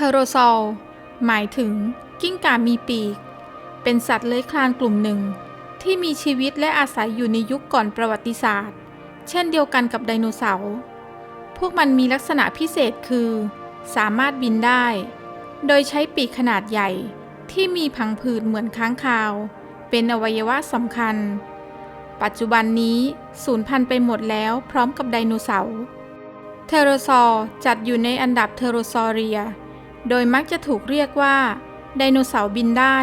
เทโรซอลหมายถึงกิ้งก่ามีปีก เป็นสัตว์เลื้อยคลานกลุ่มหนึ่ง ที่มีชีวิตและอาศัยอยู่ในยุคก่อนประวัติศาสตร์ เช่นเดียวกันกับไดโนเสาร์ พวกมันมีลักษณะพิเศษคือ สามารถบินได้ โดยใช้ปีกขนาดใหญ่ที่มีพังผืดเหมือนค้างคาว เป็นอวัยวะสำคัญ ปัจจุบันนี้สูญพันธุ์ไปหมดแล้วพร้อมกับไดโนเสาร์ เทโรซอร์จัดอยู่ในอันดับเทโรซอเรีย โดยมักจะถูกเรียกว่า ไดโนเสาร์บินได้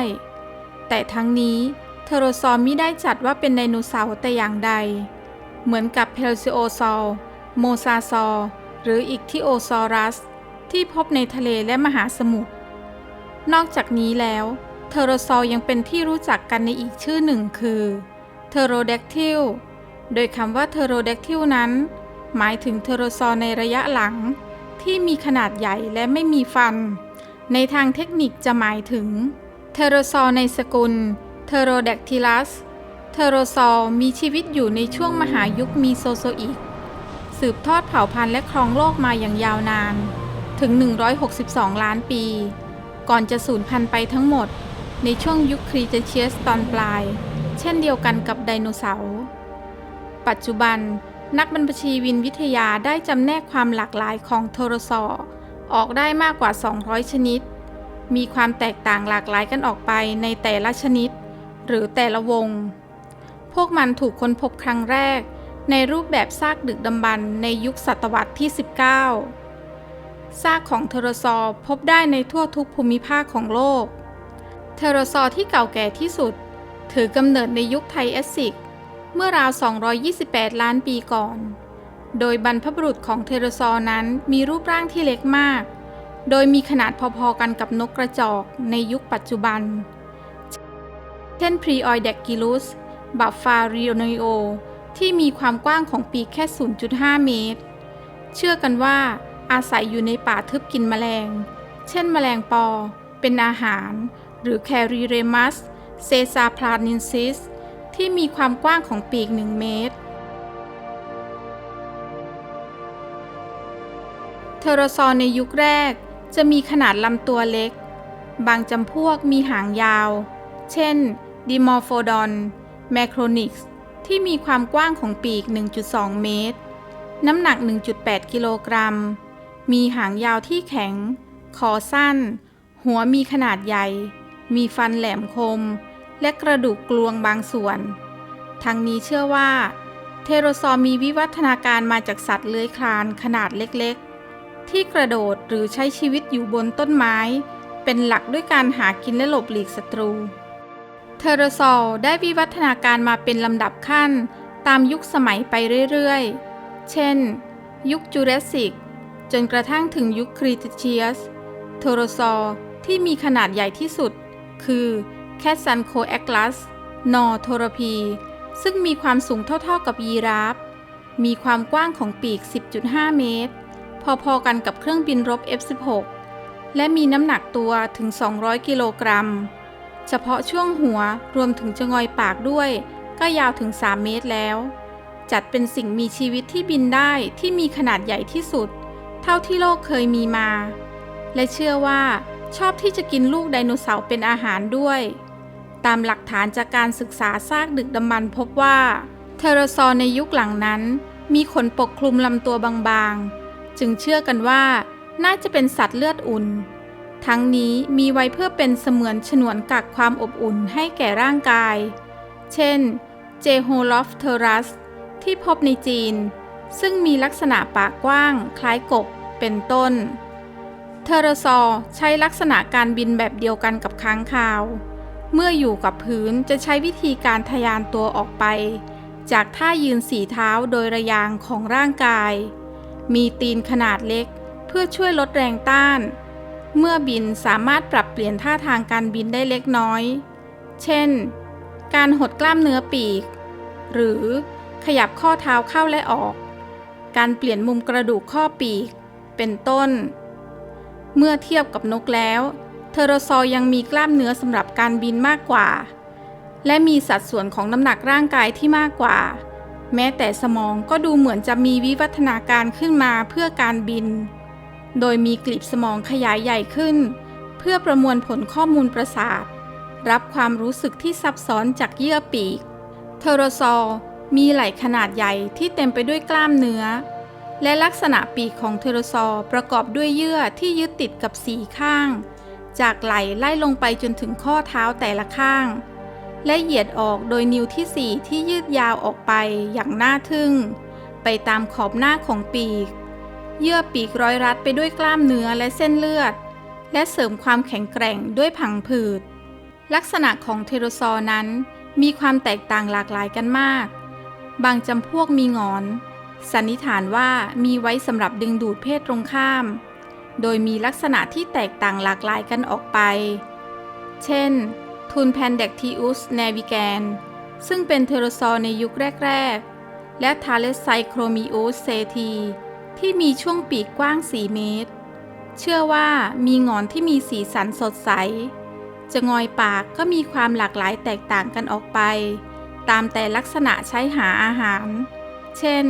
แต่ทั้งนี้เทโรซอร์มิได้จัดว่าเป็นไดโนเสาร์แต่อย่างใด เหมือนกับเพลซิโอซอร์โมซาซอร์หรืออีกทิโอซอรัส ที่พบในทะเลและมหาสมุทร นอกจากนี้แล้วเทโรซอร์ยังเป็นที่รู้จักกันในอีกชื่อหนึ่งคือเทโรแดกทิลโดยคำว่าเทโรแดกทิลนั้น หมายถึงเทโรซอร์ในระยะหลัง ที่มีขนาดใหญ่และไม่มีฟัน ในทางเทคนิคจะหมายถึงเทโรซอร์ในสกุลเทโรแดกทิลัสเทโรซอร์มีชีวิตอยู่ในช่วงมหายุคมีโซโซอิก สืบทอดเผ่าพันธุ์และครองโลกมาอย่างยาวนาน ถึง 162 ล้านปี ก่อนจะสูญพันธุ์ไปทั้งหมด ในช่วงยุคครีเทเชียสตอนปลาย เช่นเดียวกันกับไดโนเสาร์ ปัจจุบัน นักบรรพชีวินวิทยาได้จำแนกความหลากหลายของโทรซอร์ออกได้มากกว่า 200 ชนิด มีความแตกต่างหลากหลายกันออกไปในแต่ละชนิด หรือแต่ละวง พวกมันถูกค้นพบครั้งแรก ในรูปแบบซากดึกดำบรรพ์ในยุคศตวรรษที่ 19 ซากของเทโรซอร์พบได้ในทั่วทุกภูมิภาคของโลก เทโรซอร์ที่เก่าแก่ที่สุด ถือกำเนิดในยุคไทแอสซิก เมื่อราว 228 ล้านปีก่อน โดยบรรพบุรุษของเทโรซอนั้นมีรูปร่างที่เล็กมาก โดยมีขนาดพอๆกันกับนกกระจอกในยุคปัจจุบัน เช่นพรีออยเดกกิลุสบัฟฟาริโอนโอที่มีความกว้างของปีกแค่ 0.5 เมตร เชื่อกันว่าอาศัยอยู่ในป่าทึบกินแมลง เช่นแมลงปอ เป็นอาหาร หรือแคริเรมัส เซซาพลานินซิส ที่มีความกว้างของปีก 1 เมตร เทโรซอรในยุคแรกจะมีขนาดลำตัวเล็ก บางจำพวกมีหางยาว เช่น ดิมอร์โฟดอนแมโครนิกส์ที่มีความกว้างของปีก 1.2 เมตร น้ำหนัก 1.8 กิโลกรัม มีหางยาวที่แข็ง คอสั้น หัวมีขนาดใหญ่ มีฟันแหลมคม และกระดูกกลวงบางส่วน ทั้งนี้เชื่อว่า เทโรซอมีวิวัฒนาการมาจากสัตว์เลื้อยคลานขนาดเล็กๆ ที่กระโดดหรือใช้ชีวิตอยู่บนต้นไม้ เป็นหลักด้วยการหากินและหลบหลีกศัตรู เทโรซอได้วิวัฒนาการมาเป็นลำดับขั้น ตามยุคสมัยไปเรื่อยๆ เช่น ยุคจูราสสิกจนกระทั่งถึงยุคครีเทเชียส เทโรซอที่มีขนาดใหญ่ที่สุด คือ แคสซันโคแอคลัส นอโทรพี ซึ่งมีความสูงเท่าๆกับยีราฟ มีความกว้างของปีก 10.5 เมตร พอๆกันกับเครื่องบินรบ F-16 และมีน้ำหนักตัวถึง 200 กิโลกรัม เฉพาะช่วงหัวรวมถึงจะงอยปากด้วย ก็ยาวถึง 3 เมตรแล้ว จัดเป็นสิ่งมีชีวิตที่บินได้ที่มีขนาดใหญ่ที่สุด เท่าที่โลกเคยมีมา และเชื่อว่าชอบที่จะกินลูกไดโนเสาร์เป็นอาหารด้วย ตามหลักฐานจากการศึกษาซากดึกดำบรรพ์พบว่าเทรซอร์ในยุคหลังนั้น มีขนปกคลุมลำตัวบางๆ จึงเชื่อกันว่าน่าจะเป็นสัตว์เลือดอุ่น ทั้งนี้มีไว้เพื่อเป็นเสมือนฉนวนกักความอบอุ่นให้แก่ร่างกาย เช่น เจโฮลอฟเทรัส ที่พบในจีน ซึ่งมีลักษณะปากกว้าง คล้ายกบ เป็นต้น เทโรซอร์ใช้ลักษณะการบินแบบเดียวกันกับค้างคาว เมื่ออยู่กับพื้นจะใช้วิธีการทะยานตัวออกไป จากท่ายืนสีเท้าโดยระยางของร่างกาย มีตีนขนาดเล็ก เพื่อช่วยลดแรงต้าน เมื่อบินสามารถปรับเปลี่ยนท่าทางการบินได้เล็กน้อย เช่น การหดกล้ามเนื้อปีก หรือขยับข้อเท้าเข้าและออก การเปลี่ยนมุมกระดูกข้อปีก เป็นต้น เมื่อเทียบกับนกแล้ว เทโรซอร์ยังมีกล้ามเนื้อสำหรับการบินมากกว่า และมีสัดส่วนของน้ำหนักร่างกายที่มากกว่า แม้แต่สมองก็ดูเหมือนจะมีวิวัฒนาการขึ้นมาเพื่อการบิน โดยมีกลีบสมองขยายใหญ่ขึ้น เพื่อประมวลผลข้อมูลประสาท รับความรู้สึกที่ซับซ้อนจากเยื่อปีก เทโรซอร์มีไหล่ขนาดใหญ่ที่เต็มไปด้วยกล้ามเนื้อ และลักษณะปีกของเทโรซอร์ประกอบด้วยเยื่อที่ยึดติดกับสีข้าง จากไหล่ไล่ลงไปจนถึงข้อเท้าแต่ละข้าง และเหยียดออกโดยนิ้วที่สี่ที่ยืดยาวออกไปอย่างน่าทึ่ง ไปตามขอบหน้าของปีก เยื่อปีกร้อยรัดไปด้วยกล้ามเนื้อและเส้นเลือด และเสริมความแข็งแกร่งด้วยผังผืด ลักษณะของเทโรซอร์นั้นมีความแตกต่างหลากหลายกันมาก บางจำพวกมีงอน สันนิษฐานว่ามีไว้สำหรับดึงดูดเพศตรงข้าม โดยมีลักษณะที่แตกต่างหลากหลายกันออกไป เช่นทูนแพนเดกทีอุสเนวิแกน ซึ่งเป็นเทโรซอร์ในยุคแรก ๆ และทาเลสไซโครมิอุสเซที ที่มีช่วงปีกกว้าง 4 เมตร เชื่อว่ามีงอนที่มีสีสันสดใส จะงอยปากก็มีความหลากหลายแตกต่างกันออกไป ตามแต่ลักษณะใช้หาอาหาร เช่น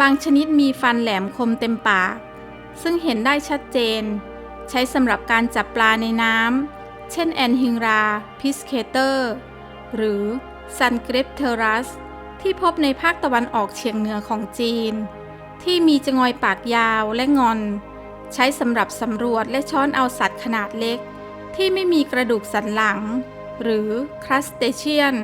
บางชนิดมีฟันแหลมคมเต็มปาก ซึ่งเห็นได้ชัดเจน ใช้สำหรับการจับปลาในน้ำ เช่นแอนฮิงราพิสเคเตอร์ หรือซันเกรปเทรัส ที่พบในภาคตะวันออกเฉียงเหนือของจีน ที่มีจงอยปากยาวและงอน ใช้สำหรับสำรวจและช้อนเอาสัตว์ขนาดเล็ก ที่ไม่มีกระดูกสันหลัง หรือครัสเตเชียน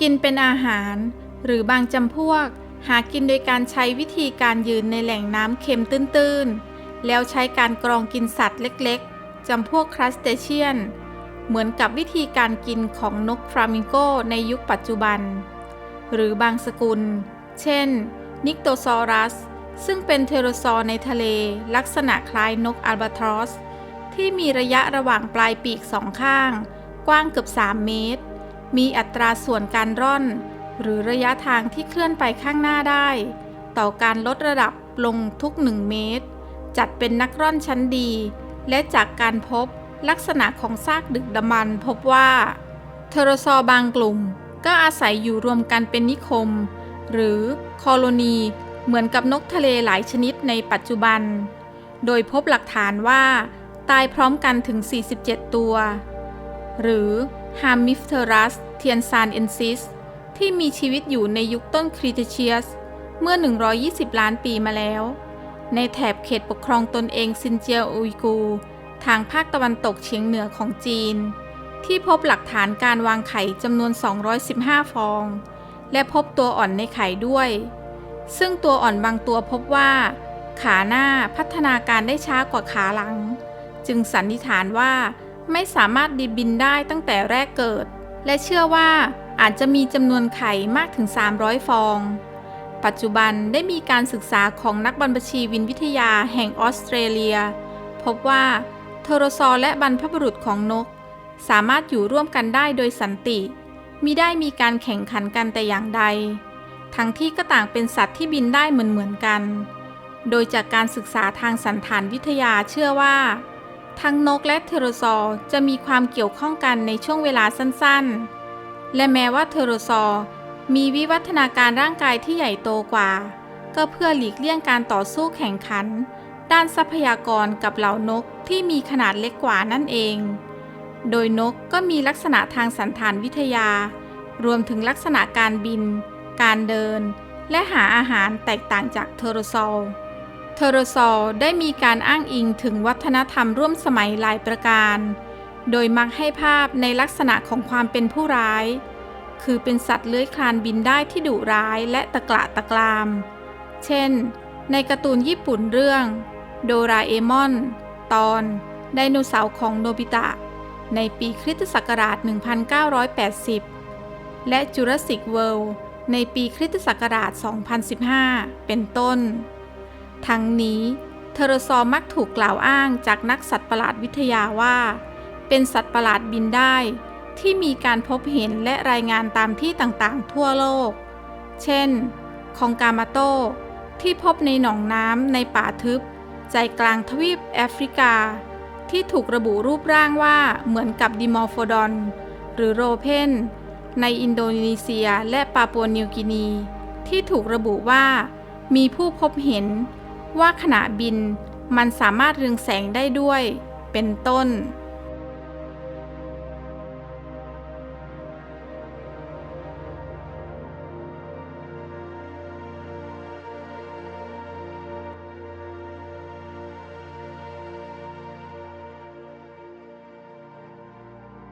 กินเป็นอาหาร หรือบางจำพวก หากินโดยการใช้วิธีการยืนในแหล่งน้ำเค็มตื้นๆ แล้วใช้การกรองกินสัตว์เล็กๆ จำพวกครัสเตเชียน เหมือนกับวิธีการกินของนกฟลามิงโกในยุคปัจจุบัน หรือบางสกุล เช่น นิกโตซอรัส ซึ่งเป็นเทโรซอร์ในทะเล ลักษณะคล้ายนกอัลบาทรอส ที่มีระยะระหว่างปลายปีกสองข้าง กว้างเกือบ 3 เมตร มีอัตราส่วนการร่อน หรือระยะทางที่เคลื่อนไปข้างหน้าได้ ต่อการลดระดับลงทุก 1 เมตร จัดเป็นนักร่อนชั้นดี และจากการพบลักษณะของซากดึกดำบรรพบว่า เทโรซอร์บางกลุ่ม ก็อาศัยอยู่รวมกันเป็นนิคม หรือคอโลนี เหมือนกับนกทะเลหลายชนิดในปัจจุบัน โดยพบหลักฐานว่า ตายพร้อมกันถึง 47 ตัว หรือ h a m i p t e r u s t i e n s a n e n s i s ที่มีชีวิตอยู่ในยุคต้นครีเทเชียส เมื่อ 120 ล้านปีมาแล้ว ในแถบเขตปกครองตนเองซินเจียอุยกู ทางภาคตะวันตกเฉียงเหนือของจีน ที่พบหลักฐานการวางไข่จำนวน 215 ฟอง และพบตัวอ่อนในไข่ด้วย ซึ่งตัวอ่อนบางตัวพบว่า ขาหน้าพัฒนาการได้ช้ากว่าขาหลัง จึงสันนิษฐานว่าไม่สามารถดีบินได้ตั้งแต่แรกเกิด และเชื่อว่า อาจจะมีจำนวนไข่มากถึง 300 ฟอง ปัจจุบันได้มีการศึกษาของนักบรรพชีวินวิทยาแห่งออสเตรเลีย พบว่าโทรซอร์และบรรพบุรุษของนก สามารถอยู่ร่วมกันได้โดยสันติมิได้มีการแข่งขันกันแต่อย่างใด ทั้งที่ก็ต่างเป็นสัตว์ที่บินได้เหมือนๆกัน โดยจากการศึกษาทางสันฐานวิทยาเชื่อว่า ทั้งนกและเทโรซอร์จะมีความเกี่ยวข้องกันในช่วงเวลาสั้นๆ และแม้ว่าเทโรซอร์มีวิวัฒนาการร่างกายที่ใหญ่โตกว่า ก็เพื่อหลีกเลี่ยงการต่อสู้แข่งขัน ด้านทรัพยากรกับเหล่านกที่มีขนาดเล็กกว่านั่นเอง โดยนกก็มีลักษณะทางสันฐานวิทยา รวมถึงลักษณะการบิน การเดิน และหาอาหารแตกต่างจากเทโรซอร์เทโรซอร์ได้มีการอ้างอิงถึงวัฒนธรรมร่วมสมัยหลายประการ โดยมักให้ภาพในลักษณะของความเป็นผู้ร้าย คือเป็นสัตว์เลื้อยคลานบินได้ที่ดุร้ายและตะกละตะกราม เช่น ในการ์ตูนญี่ปุ่นเรื่อง โดราเอมอน ตอนไดโนเสาร์ของโนบิตะ ในปีคริสตศักราช 1980 และ Jurassic World ในปีคริสตศักราช 2015 เป็นต้น ทั้งนี้เทโรซอมักถูกกล่าวอ้างจากนักสัตว์ประหลาดวิทยาว่า เป็นสัตว์ประหลาดบินได้ ที่มีการพบเห็นและรายงานตามที่ต่างๆ ทั่วโลก เช่น คองกามาโต ที่พบในหนองน้ำในป่าทึบ ใจกลางทวีปแอฟริกา ที่ถูกระบุรูปร่างว่าเหมือนกับดิมอร์โฟดอน หรือโรเพนในอินโดนีเซียและปาปัวนิวกินี ที่ถูกระบุว่า มีผู้พบเห็นว่าขณะบินมันสามารถเรืองแสงได้ด้วย เป็นต้น